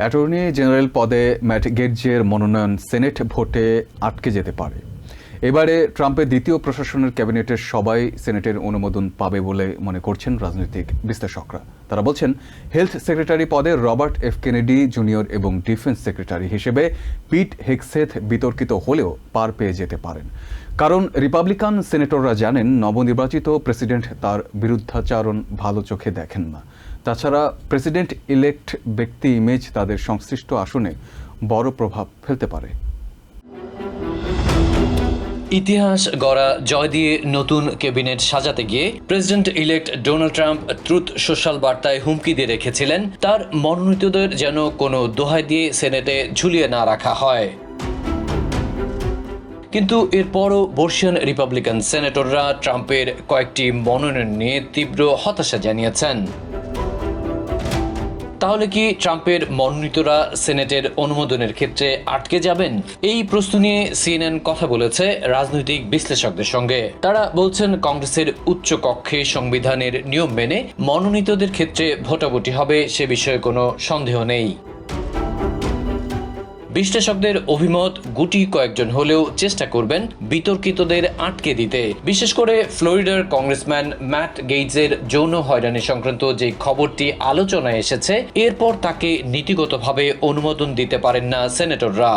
Attorney general পদে Matt গেটজের মনোনয়ন সেনেট ভোটে আটকে যেতে পারে। এবারে ট্রাম্পের দ্বিতীয় প্রশাসনের ক্যাবিনেটের সবাই সেনেটের অনুমোদন পাবে বলে মনে করছেন রাজনৈতিক বিশ্লেষকরা। তারা বলছেন, হেলথ সেক্রেটারি পদে রবার্ট এফ কেনেডি জুনিয়র এবং ডিফেন্স সেক্রেটারি হিসেবে পিট হেক্সেথ বিতর্কিত হলেও পার পেয়ে যেতে পারেন। কারণ রিপাবলিকান সেনেটররা জানেন, নবনির্বাচিত প্রেসিডেন্ট তার বিরুদ্ধাচারণ ভালো চোখে দেখেন না। তাছাড়া প্রেসিডেন্ট ইলেক্ট ব্যক্তি ইমেজ তাদের সংশ্লিষ্ট আসনে বড় প্রভাব ফেলতে পারে। ইতিহাস গড়া জয় দিয়ে নতুন ক্যাবিনেট সাজাতে গিয়ে president elect Donald Trump Truth Social বার্তায় হুমকি দিয়ে রেখেছিলেন, তার মনোনীতদের যেন কোনো দোহাই দিয়ে সেনেটে ঝুলিয়ে না রাখা হয়। কিন্তু এরপরও বর্ষিয়ান রিপাবলিকান সেনেটররা ট্রাম্পের কয়েকটি মনোনয়ন নিয়ে তীব্র হতাশা জানিয়েছেন। তাহলে কি ট্রাম্পের মনোনীতরা সেনেটের অনুমোদনের ক্ষেত্রে আটকে যাবেন? এই প্রশ্ন নিয়ে সিএনএন কথা বলেছে রাজনৈতিক বিশ্লেষকদের সঙ্গে। তারা বলছেন কংগ্রেসের উচ্চ কক্ষে সংবিধানের নিয়ম মেনে মনোনীতদের ক্ষেত্রে ভোটাভুটি হবে, সে বিষয়ে কোনো সন্দেহ নেই। বিশ্লেষকদের অভিমত, গুটি কয়েকজন হলেও চেষ্টা করবেন বিতর্কিতদের আটকে দিতে। বিশেষ করে ফ্লোরিডার কংগ্রেসম্যান ম্যাট গেইজের যৌন হয়রানি সংক্রান্ত যে খবরটি আলোচনায় এসেছে, এরপর তাকে নীতিগতভাবে অনুমোদন দিতে পারেন না সেনেটররা।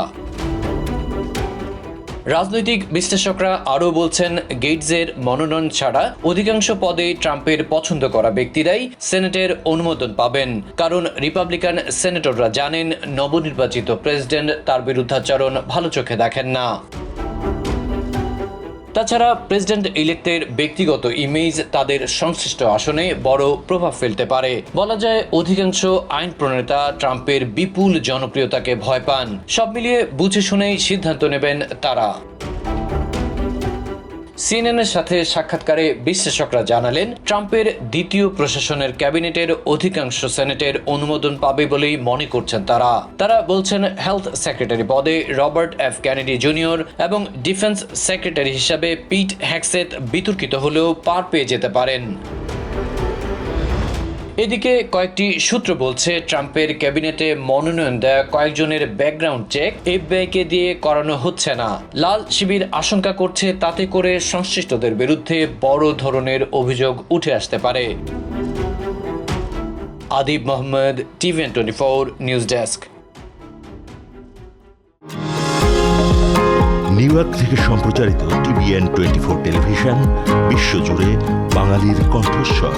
রাজনৈতিক বিশ্লেষকরা আরও বলছেন গেটসের মনোনয়ন ছাড়া অধিকাংশ পদে ট্রাম্পের পছন্দ করা ব্যক্তিরাই সেনেটের অনুমোদন পাবেন। কারণ রিপাবলিকান সেনেটররা জানেন, নবনির্বাচিত প্রেসিডেন্ট তার বিরুদ্ধাচরণ ভালো চোখে দেখেন না। তাছাড়া প্রেসিডেন্ট ইলেক্টের ব্যক্তিগত ইমেজ তাদের সংশ্লিষ্ট আসনে বড় প্রভাব ফেলতে পারে। বলা যায়, অধিকাংশ আইন প্রণেতা ট্রাম্পের বিপুল জনপ্রিয়তাকে ভয় পান। সব মিলিয়ে বুঝে শুনেই সিদ্ধান্ত নেবেন তারা। সিএনএনের সাথে সাক্ষাৎকারে বিশ্লেষকরা জানালেন, ট্রাম্পের দ্বিতীয় প্রশাসনের ক্যাবিনেটের অধিকাংশ সেনেটের অনুমোদন পাবে বলেই মনে করছেন তারা। তারা বলছেন, হেলথ সেক্রেটারি পদে রবার্ট এফ ক্যানেডি জুনিয়র এবং ডিফেন্স সেক্রেটারি হিসাবে পিট হ্যাকসেট বিতর্কিত হলেও পার পেয়ে যেতে পারেন। এদিকে কয়েকটি সূত্র বলছে, ট্রাম্পের ক্যাবিনেটে মনোনয়ন দেয়া কয়েকজনের ব্যাকগ্রাউন্ড চেক এফবিআইকে দিয়ে করানো হচ্ছে না। লাল শিবির আশঙ্কা করছে তাতে করে সংশ্লিষ্টদের বিরুদ্ধে বড় ধরনের অভিযোগ উঠে আসতে পারে। Adib Mohammad, TVN twenty four news desk. New York থেকে সম্প্রচারিত টিভিএন টোয়েন্টি ফোর টেলিভিশন, বিশ্বজুড়ে বাঙালির কণ্ঠস্বর।